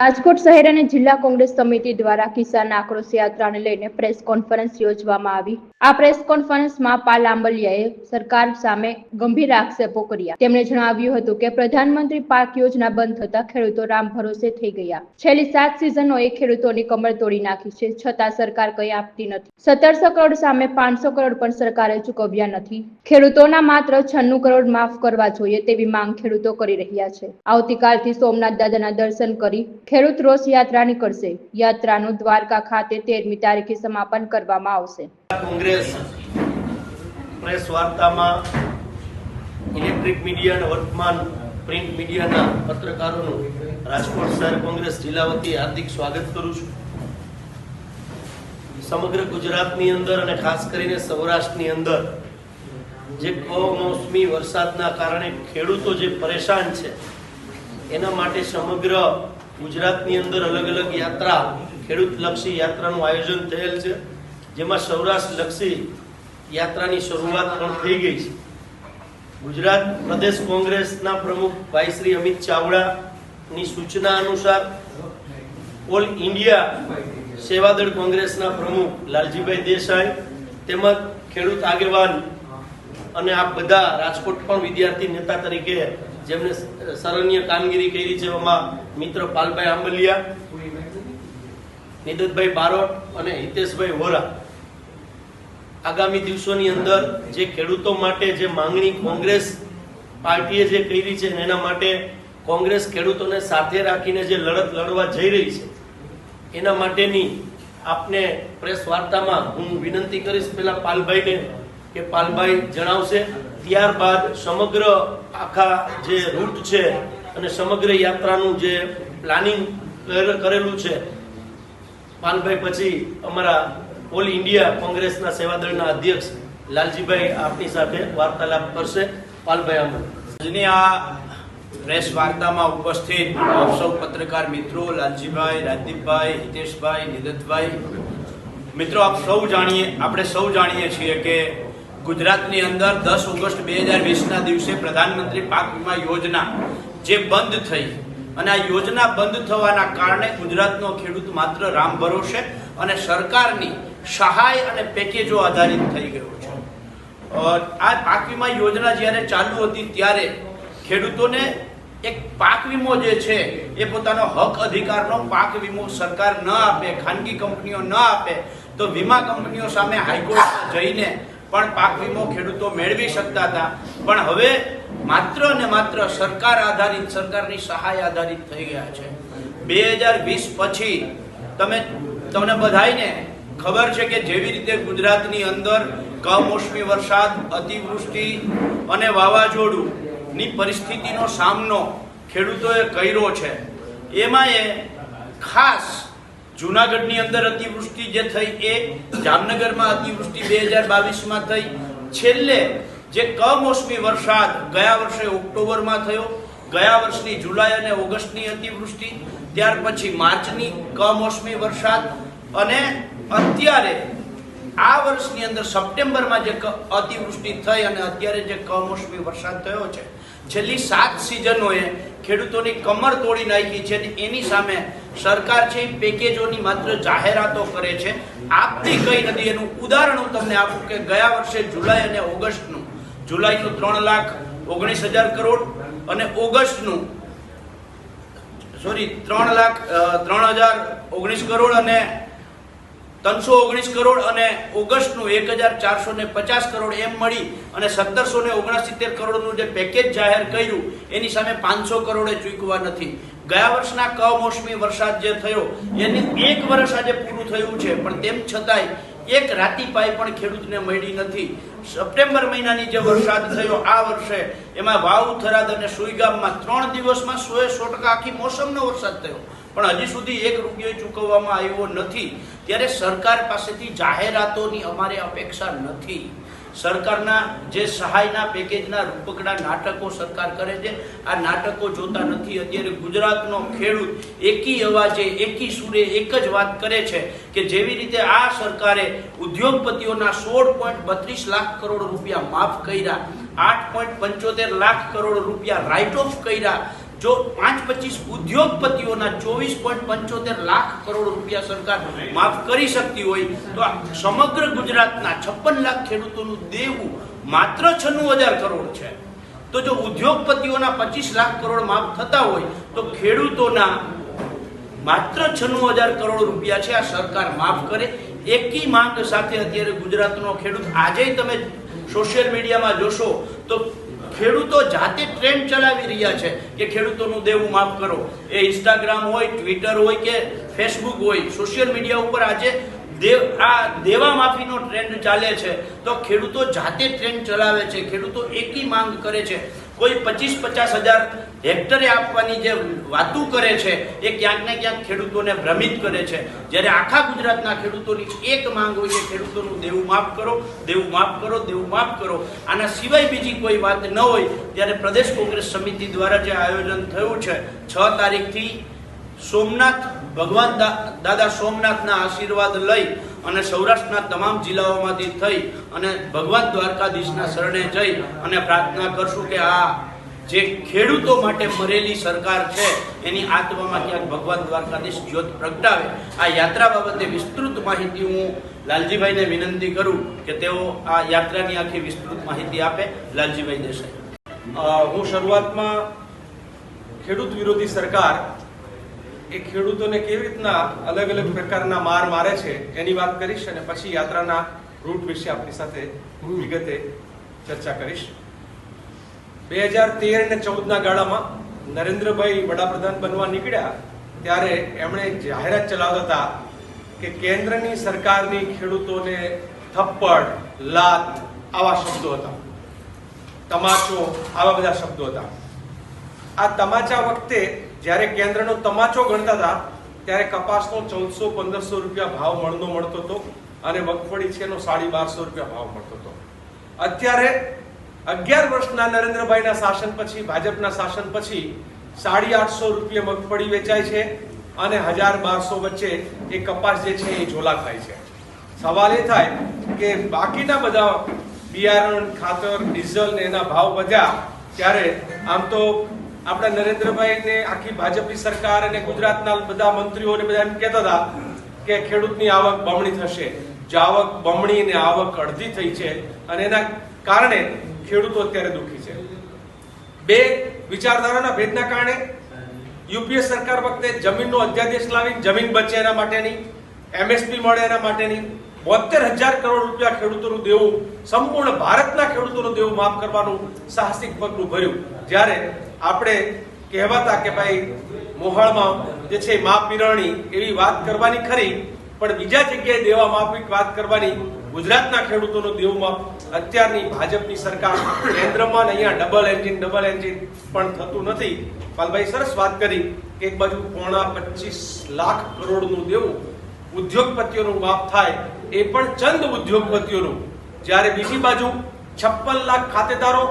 રાજકોટ શહેર અને જિલ્લા કોંગ્રેસ સમિતિ દ્વારા કિસાન આક્રોશ યાત્રાને લઈને પ્રેસ કોન્ફરન્સ યોજવામાં આવી. આ પ્રેસ કોન્ફરન્સમાં પાલ આંબલિયાએ સરકાર સામે ગંભીર આક્ષેપો કર્યા. તેમણે જણાવ્યું હતું કે પ્રધાનમંત્રી પાક યોજના બંધ થતા ખેડૂતો રામ ભરોસે થઈ ગયા. છેલ્લી સાત સિઝનોએ ખેડૂતોની કમર તોડી નાખી છે, છતાં સરકાર કંઈ આપતી નથી. સત્તરસો કરોડ સામે પાંચસો કરોડ પણ સરકારે ચૂકવ્યા નથી. ખેડૂતોના માત્ર છન્નું કરોડ માફ કરવા જોઈએ તેવી માંગ ખેડૂતો કરી રહ્યા છે. આવતીકાલથી સોમનાથ દાદાના દર્શન કરી ખેડૂત રોષ યાત્રા નીકળશે યાત્રાનું દ્વારકા ખાતે તેરમી તારીખે સમાપન કરવામાં આવશે. કોંગ્રેસ પ્રેસ વાર્તામાં ઇલેક્ટ્રિક મીડિયા વર્તમાન પ્રિન્ટ મીડિયાના પત્રકારોનું રાજકોટ શહેર કોંગ્રેસ જિલ્લા વતી હાર્દિક સ્વાગત કરું છું. સમગ્ર ગુજરાતની અંદર અને ખાસ કરીને સૌરાષ્ટ્રની અંદર જે કમોસમી વરસાદના કારણે ખેડૂતો જે પરેશાન છે, એના માટે સમગ્ર ગુજરાતની અંદર અલગ અલગ યાત્રા ખેડૂત લક્ષી યાત્રાનું આયોજન થયેલ છે, જેમાં સૌરાષ્ટ્ર લક્ષી યાત્રાની શરૂઆત પણ થઈ ગઈ છે. ગુજરાત પ્રદેશ કોંગ્રેસના પ્રમુખ ભાઈ શ્રી અમિત ચાવડાની સૂચના અનુસાર ઓલ ઇન્ડિયા સેવાદળ કોંગ્રેસના પ્રમુખ લાલજીભાઈ દેસાઈ તેમજ ખેડૂત આગેવાન અને આ બધા રાજકોટ પણ વિદ્યાર્થી નેતા તરીકે જેમણે સરાહનીય કામગીરી કરી છે એમાં મિત્ર પાલભાઈ આંબલિયા, નિદતભાઈ બારોટ અને હિતેશભાઈ વોરા. આગામી દિવસોની અંદર જે ખેડૂતો માટે જે માંગણી કોંગ્રેસ પાર્ટીએ જે કરી છે એના માટે કોંગ્રેસ ખેડૂતોને સાથે રાખીને જે લડત લડવા જઈ રહી છે, એના માટેની આપને પ્રેસ વાર્તામાં હું વિનંતી કરીશ. પેલા પાલભાઈને કે પાલભાઈ જણાવશે. ત્યારબાદ સમગ્ર આખા જે રૂટ છે અને સમગ્ર યાત્રાનું જે પ્લાનિંગ કરેલું છે પાલભાઈ પછી અમારા ઓલ ઇન્ડિયા કોંગ્રેસના સેવાદળના અધ્યક્ષ લાલજીભાઈ આપની સાથે વાર્તાલાપ કરશે. પાલભાઈ અમર આજની આ પ્રેસ વાર્તામાં ઉપસ્થિત સૌ પત્રકાર મિત્રો લાલજીભાઈ, રાજદીપભાઈ, હિતેશભાઈ, નિદતભાઈ. મિત્રો, આપ સૌ જાણીએ, આપણે સૌ જાણીએ છીએ કે ગુજરાતની અંદર દસ ઓગસ્ટ બે હજાર વીસના દિવસે પ્રધાનમંત્રી પાક વીમા યોજના જે બંધ થઈ અને આ યોજના બંધ થવાના કારણે ગુજરાતનો ખેડૂત માત્ર રામ ભરોસે અને સરકારની સહાય અને પેકેજો આધારિત થઈ ગયો છે. આ પાક વીમા યોજના જ્યારે ચાલુ હતી ત્યારે ખેડૂતોને એક પાક વીમો જે છે એ પોતાનો હક અધિકારનો પાક વીમો સરકાર ન આપે, ખાનગી કંપનીઓ ન આપે તો વીમા કંપનીઓ સામે હાઈકોર્ટમાં જઈને પણ પાક વીમો ખેડૂતો મેળવી શકતા હતા. પણ હવે માત્ર ને માત્ર સરકાર આધારિત, સરકારની સહાય આધારિત થઈ ગયા છે. બે હજાર વીસ પછી તમે, તમને બધાઈને ખબર છે કે જેવી રીતે ગુજરાતની અંદર કમોસમી વરસાદ, અતિવૃષ્ટિ અને વાવાઝોડું ની પરિસ્થિતિનો સામનો ખેડૂતોએ કર્યો છે. એમાં એ ખાસ જુનાગઢની અંદર અતિવૃષ્ટિ જે થઈ એ જામનગરમાં અતિવૃષ્ટિ બે હજાર બાવીસમાં થઈ. છેલ્લે જે કમોસમી વરસાદ ગયા વર્ષે ઓક્ટોબરમાં થયો, ગયા વર્ષની જુલાઈ અને ઓગસ્ટની અતિવૃષ્ટિ, ત્યાર પછી માર્ચની કમોસમી વરસાદ અને અત્યારે આ વર્ષની અંદર સપ્ટેમ્બરમાં જે અતિવૃષ્ટિ થઈ અને અત્યારે જે કમોસમી વરસાદ થયો છે છેલ્લી સાત સિઝનોએ ખેડૂતોની કમર તોડી નાખી છે એની સામે સરકાર છે પેકેજોની માત્ર જાહેરાતો કરે છે. આપતી કઈ નથી, એનું ઉદાહરણ હું તમને આપું કે ગયા વર્ષે જુલાઈ અને ઓગસ્ટનું, જુલાઈનું ત્રણ લાખ ઓગણીસ હજાર કરોડ અને ઓગસ્ટનું સોરી ત્રણ લાખ ત્રણ હજાર ઓગણીસ કરોડ અને ત્રણસો ઓગણીસ કરોડ અને ઓગસ્ટનું એક હજાર ચારસો ને પચાસ કરોડ એમ મળી અને સત્તરસો ને ઓગણસિત્તેર કરોડનું જે પેકેજ જાહેર કર્યું, એની સામે પાંચસો કરોડે ચૂકવા નથી. ગયા વર્ષના કમોસમી વરસાદ જે થયો, એની એક વર્ષ આજે પૂરું થયું છે, પણ તેમ છતાંય એક રાતીપાઈ પણ ખેડૂતને મળી નથી. સપ્ટેમ્બર મહિનાની જે વરસાદ થયો, આ વર્ષે એમાં વાવ થરાદ અને સુઈગામમાં ત્રણ દિવસમાં સો સો ટકા આખી મોસમનો વરસાદ થયો. પણ હજી સુધી એક રૂપિયો ચૂકવવામાં આવ્યો નથી. ત્યારે સરકાર પાસેથી જાહેરાતોની અમારે અપેક્ષા નથી. સરકારના જે સહાયના પેકેજના રૂપકડા નાટકો સરકાર કરે છે, આ નાટકો જોતા નથી. અત્યારે ગુજરાતનો ખેડૂત એકી અવાજે, એકી સુરે એક જ વાત કરે છે કે જેવી રીતે આ સરકારે ઉદ્યોગપતિઓના સોળ પોઈન્ટ બત્રીસ લાખ કરોડ રૂપિયા માફ કર્યા, આઠ પોઈન્ટ પંચોતેર લાખ કરોડ રૂપિયા રાઇટ ઓફ કર્યા જો પાંચ પચીસ ઉદ્યોગપતિઓના ચોવીસ પોઈન્ટ પંચોતેર લાખ કરોડ રૂપિયા સરકાર માફ કરી શકતી હોય, તો સમગ્ર ગુજરાતના છપ્પન લાખ ખેડૂતોનું દેવું માત્ર છન્નું હજાર કરોડ છે. તો જો ઉદ્યોગપતિઓના પચીસ લાખ કરોડ માફ થતા હોય, તો ખેડૂતોના માત્ર છન્નું હજાર કરોડ રૂપિયા છે આ સરકાર માફ કરે. એકી માંગ સાથે અત્યારે ગુજરાતનો ખેડૂત આજે તમે સોશિયલ મીડિયામાં જોશો, તો ખેડૂતો જાતે ટ્રેન્ડ ચલાવી રહ્યા છે કે ખેડૂતોનું દેવું માફ કરો. એ ઇન્સ્ટાગ્રામ હોય ટ્વિટર હોય કે ફેસબુક હોય સોશિયલ મીડિયા ઉપર આજે દેવ આ દેવા માફીનો ટ્રેન્ડ ચાલે છે. તો ખેડૂતો જાતે ટ્રેન્ડ ચલાવે છે. ખેડૂતો એકી માંગ કરે છે. કોઈ પચીસ પચાસ હજાર હેક્ટરે આપવાની જે વાતું કરે છે, એ ક્યાંક ને ક્યાંક ખેડૂતોને ભ્રમિત કરે છે. જ્યારે આખા ગુજરાતના ખેડૂતોની એક માંગ હોય છે, ખેડૂતોનું દેવું માફ કરો, દેવું માફ કરો, દેવું માફ કરો. આના સિવાય બીજી કોઈ વાત ન હોય, ત્યારે પ્રદેશ કોંગ્રેસ સમિતિ દ્વારા જે આયોજન થયું છે, છ તારીખથી સોમનાથ, ભગવાન દાદા સોમનાથના આશીર્વાદ લઈ અને સૌરાષ્ટ્રના તમામ જિલ્લાઓમાંથી થઈ અને ભગવાન દ્વારકાધીશના શરણે જઈ અને પ્રાર્થના કરશું કે આ જે ખેડૂતો માટે મરેલી સરકાર છે, એની આત્મામાં ક્યાંક ભગવાન દ્વારકાધીશ જ્યોત પ્રગટાવે. આ યાત્રા બાબતે વિસ્તૃત માહિતી હું લાલજીભાઈને વિનંતી કરું કે તેઓ આ યાત્રાની આખી વિસ્તૃત માહિતી આપે. લાલજીભાઈ દેસાઈ. હું શરૂઆતમાં ખેડૂત વિરોધી સરકાર એ ખેડૂતોને કેવી રીતના અલગ અલગ પ્રકારના માર મારે છે એની વાત કરીશ અને પછી યાત્રાના રૂટ વિશે આપણી સાથે વિગતે ચર્ચા કરીશ. બે હજાર તેર ને ચૌદના ગાળામાં નરેન્દ્રભાઈ વડાપ્રધાન બનવા નીકળ્યા ત્યારે એમણે જાહેરાત ચલાવતા હતા કે કેન્દ્રની સરકારની ખેડૂતોને થપ્પડ, લાત આવા શબ્દો હતા. તમાચો આવા બધા શબ્દો હતા. આ તમાચા વખતે જ્યારે કેન્દ્રનો તમાચો ગણતા હતા, ત્યારે કપાસનો ચૌદસો પંદરસો રૂપિયા ભાવ મણનો મળતો હતો અને મગફળી છે એનો સાડી બારસો રૂપિયા ભાવ મળતો હતો. અત્યારે અગિયાર વર્ષના નરેન્દ્રભાઈના શાસન પછી, ભાજપના શાસન પછી સાડી આઠસો રૂપિયા મગફળી વેચાય છે અને હજાર બારસો વચ્ચે એ કપાસ જે છે એ ઝોલા ખાય છે. સવાલ એ થાય કે બાકીના બધા બિયારણ, ખાતર, ડીઝલ ને એના ભાવ વધ્યા, ત્યારે આમ તો આપણા નરેન્દ્રભાઈ ને આખી ભાજપની સરકાર અને ગુજરાતના બધા મંત્રીઓને બધા એમ કહેતા હતા કે ખેડૂતની આવક બમણી થશે. જે આવક બમણી ને આવક અડધી થઈ છે અને એના કારણે ખેડૂતો અત્યારે દુઃખી છે. બે વિચારધારાના ભેદના કારણે યુપીએ સરકાર વખતે જમીનનો અધ્યાદેશ લાવી, જમીન બચે એના માટેની, એમએસપી મળે એના માટેની બોતેર હજાર કરોડ રૂપિયા ખેડૂતોનું દેવું, સંપૂર્ણ ભારતના ખેડૂતોનું દેવું માફ કરવાનું સાહસિક પગલું ભર્યું. જ્યારે આપણે કહેવાતા કે ભાઈ મોહાળમાં જે છે મા પીરણી એવી વાત કરવાની ખરી, પણ બીજા જગ્યાએ દેવા માફી વાત કરવાની ગુજરાતના ખેડૂતોનો દેવું માફ અત્યારની ભાજપની સરકાર કેન્દ્રમાં ને અહીંયા ડબલ એન્જિન ડબલ એન્જિન પણ થતું નથી. પાલભાઈ, સરસ વાત કરી કે એક બાજુ પોણા પચીસ લાખ કરોડનું દેવું ઉદ્યોગપતિઓનું માફ થાય, એ પણ ચંદ ઉદ્યોગપતિઓનું. જ્યારે બીજી બાજુ છપ્પન લાખ ખાતેદારો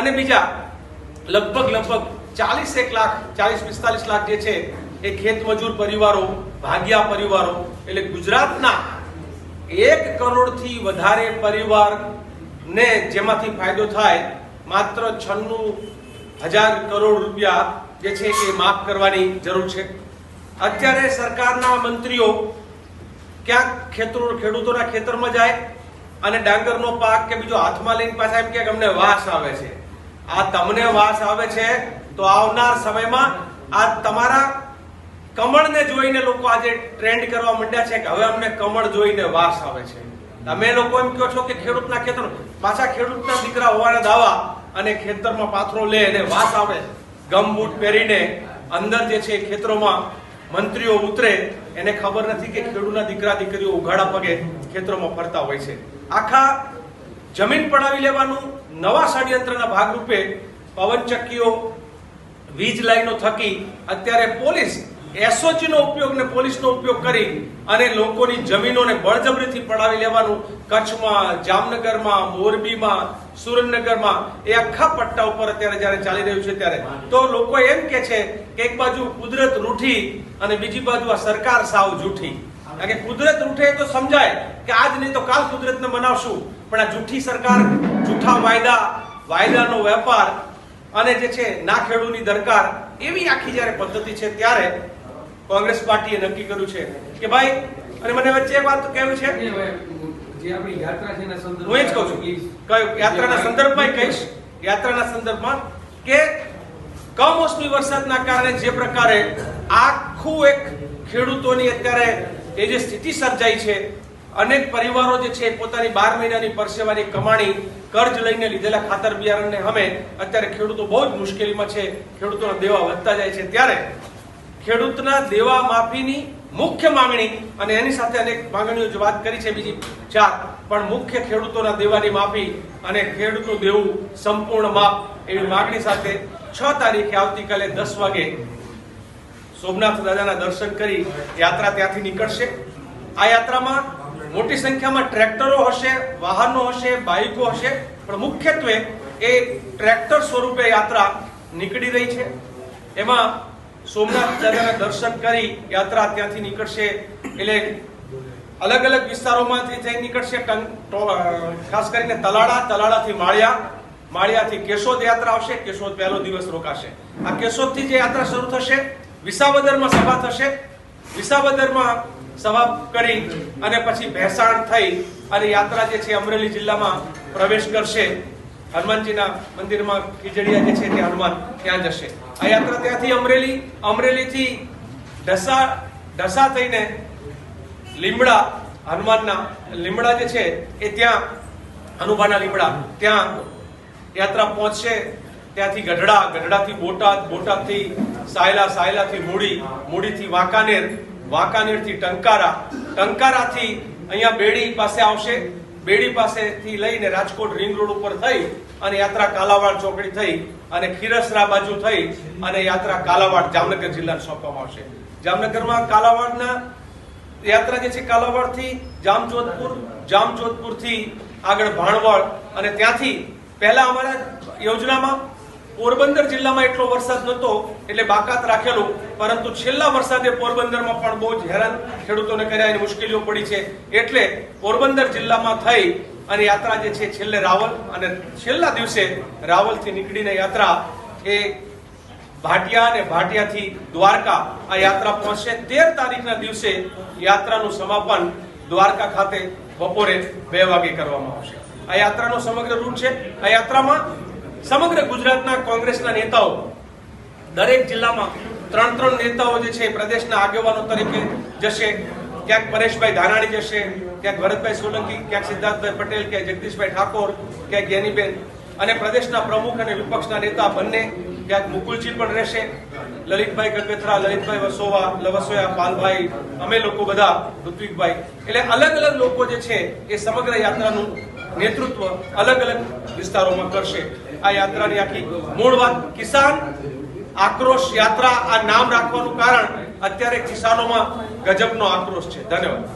અને બીજા લગભગ લગભગ ચાલીસ એક લાખ, ચાલીસ પિસ્તાલીસ લાખ જે છે, એ ખેત મજૂર પરિવારો, ભાગ્યા પરિવારો, એટલે ગુજરાતના એક કરોડથી વધારે પરિવાર ને જેમાંથી ફાયદો થાય, માત્ર છન્નું હજાર કરોડ રૂપિયા જે છે એ માફ કરવાની જરૂર છે. અત્યારે સરકારના મંત્રીઓ ક્યાંક ખેતરો, ખેડૂતોના ખેતરમાં જાય અને ડાંગરનો પાક કે બીજો હાથમાં લઈને પાછા એમ કે અમને વાસ આવે છે. આ તમને વાસ આવે છે, તો આવનાર સમયમાં આ તમારા કમળને જોઈને લોકો આજે ટ્રેન્ડ કરવા માંડ્યા છે કે હવે અમને કમળ જોઈને વાસ આવે છે. તમે લોકો એમ કહો છો કે ખેડૂતના ખેતર પાછા ખેડૂતના દીકરા હોવાના દાવા અને ખેતરમાં પાથરો લે અને વાસ આવે. ગમબૂટ પહેરીને અંદર જે છે ખેતરોમાં મંત્રીઓ ઉતરે. એને ખબર નથી કે ખેડૂતના દીકરા દીકરીઓ ઉઘાડા પગે ખેતરોમાં ફરતા હોય છે. આખા જમીન પડાવી લેવાનું નવા ષડયંત્રના ભાગરૂપે પવનચક્કીઓ વીજ લાઈનો થકી અત્યારે પોલીસ એસઓજીનો ઉપયોગ ને પોલીસનો ઉપયોગ કરી અને લોકોની જમીનોને બળજબરીથી પડાવી લેવાનું કચ્છમાં, જામનગરમાં, મોરબીમાં, સુરેન્દ્રનગરમાં એ આખા પટ્ટા ઉપર અત્યારે જ્યારે ચાલી રહ્યું છે ત્યારે. તો લોકો એમ કે છે કે એક બાજુ કુદરત રૂઠી અને બીજી બાજુ આ સરકાર સાવ જૂઠી. કારણ કે કુદરત રૂઠે તો સમજાય કે આજ નહીં તો કાલ કુદરતને મનાવશું. પણ આ જૂઠી સરકાર જૂઠા વાયદા વાયદાનો વેપાર અને જે છે ના ખેડૂની દરકાર એવી આખી જ્યારે પદ્ધતિ છે ત્યારે કોંગ્રેસ પાર્ટીએ નક્કી કર્યું છે કે ભાઈ અને મને વચ્ચે એક વાત કહેવું છે. હું એ જ કહું છું. યાત્રાના સંદર્ભમાં કહીશ? યાત્રાના સંદર્ભમાં કે કમોસમી વરસાદના કારણે જે પ્રકારે આખું એક ખેડૂતોની અત્યારે એ જે સ્થિતિ સર્જાઈ છે અનેક પરિવારો જે છે પોતાની બાર મહિનાની પરસેવાની કમાણી, કર્જ લઈને લીધેલા ખાતર બિયારણને અમે અત્યારે ખેડૂતો બહુ જ મુશ્કેલીમાં છે. ખેડૂતોના દેવા વધતા જાય છે. ત્યારે ખેડૂતના દેવા માફીની મુખ્ય માંગણી અને એની સાથે અનેક માંગણીઓ જે વાત કરી છે બીજી ચાર, પણ મુખ્ય ખેડૂતોના દેવાની માફી અને ખેડૂતનું દેવું સંપૂર્ણ માપ એવી માંગણી સાથે છ તારીખે આવતીકાલે દસ વાગે સોમનાથ દાદાના દર્શન કરી યાત્રા ત્યાંથી નીકળશે. આ યાત્રામાં મોટી સંખ્યામાં ટ્રેક્ટરો હશે, વાહનો હશે, બાઇકો હશે, પણ મુખ્યત્વે એ ટ્રેક્ટર સ્વરૂપે યાત્રા નીકળી રહી છે. એમાં સોમનાથ દાદાના દર્શન કરી યાત્રા ત્યાંથી નીકળશે, એટલે અલગ અલગ વિસ્તારોમાંથી થઈ નીકળશે ખાસ કરીને તલાળા, તલાળાથી માળિયા, માળિયાથી કેશોદ યાત્રા આવશે, કેશોદ પહેલો દિવસ રોકાશે. આ કેશોદથી જે યાત્રા શરૂ થશે, વિસાવદરમાં સભા થશે, વિસાવદરમાં સભા કરી અને પછી ભેસાણ થઈ અને યાત્રા જે છે અમરેલી જિલ્લામાં પ્રવેશ કરશે. હનુમાનજીના મંદિરમાં ખીજડીયા જે છે તે હનુમાન ત્યાં જશે. આ યાત્રા ત્યાંથી અમરેલી, અમરેલીથી ઢસા ઢસા થઈને લીમડા, હનુમાનના લીમડા જે છે એ ત્યાં, હનુમાનના લીમડા ત્યાં યાત્રા પહોંચશે. ત્યાંથી ગઢડા, ગઢડાથી બોટાદ, બોટાદથી સાયલા, સાયલાથી મૂડી, મૂડીથી વાંકાનેર વાંકાનેરથી ટંકારા. ટંકારાથી અહીંયા બેડી પાસે આવશે. બેડી પાસેથી લઈને રાજકોટ રિંગ રોડ ઉપર થઈ અને યાત્રા કાલાવાડ ચોકડી થઈ અને ખીરસરા બાજુ થઈ અને યાત્રા કાલાવાડ જામનગર જિલ્લાને સોંપવામાં આવશે. જામનગરમાં કાલાવાડના યાત્રા જે છે કાલાવાડથી જામજોધપુર, જામજોધપુરથી આગળ ભાણવડ અને ત્યાંથી પહેલા અમારા યોજનામાં પોરબંદર જિલ્લામાં એટલો વરસાદ નહોતો, એટલે બાકાત રાખેલું. પરંતુ છેલ્લા વરસાદે પોરબંદરમાં પણ બહુ જ હેરાન ખેડૂતોને કર્યા એની મુશ્કેલીઓ પડી છે. એટલે પોરબંદર જિલ્લામાં થઈ અને યાત્રા જે છે છેલ્લે રાવલ અને છેલ્લા દિવસે રાવલથી નીકળીને યાત્રા એ ભાટિયા અને ભાટિયાથી દ્વારકા આ યાત્રા પહોંચશે. તેર તારીખના દિવસે યાત્રાનું સમાપન દ્વારકા ખાતે બપોરે બે વાગે કરવામાં આવશે. આ યાત્રાનો સમગ્ર રૂટ છે. આ યાત્રામાં સમગ્ર ગુજરાતના કોંગ્રેસના નેતાઓ દરેક જિલ્લામાં ત્રણ ત્રણ નેતાઓ જે છે પ્રદેશના આગેવાનો તરીકે જશે. ક્યાંક પરેશભાઈ ધાનાણી જશે, ક્યાંક ભરતભાઈ સોલંકી, ક્યાંક સિદ્ધાર્થભાઈ પટેલ, ક્યાંક જગદીશભાઈ ઠાકોર, ક્યાંક જ્ઞાનીબેન અને પ્રદેશના પ્રમુખ અને વિપક્ષના નેતા બંને ક્યાંક મુકુલજી પણ રહેશે. લલિતભાઈ ગગથરા, લલિતભાઈ વસોવા, લવસોયા, પાલભાઈ, અમે લોકો બધા, ઋત્વિકભાઈ. એટલે અલગ અલગ લોકો જે છે એ સમગ્ર યાત્રાનું નેતૃત્વ અલગ અલગ વિસ્તારોમાં કરશે. આ યાત્રાની આખી મૂળ વાત કિસાન આક્રોશ યાત્રા આ નામ રાખવાનું કારણ અત્યારે કિસાનોમાં ગજબનો આક્રોશ છે. ધન્યવાદ.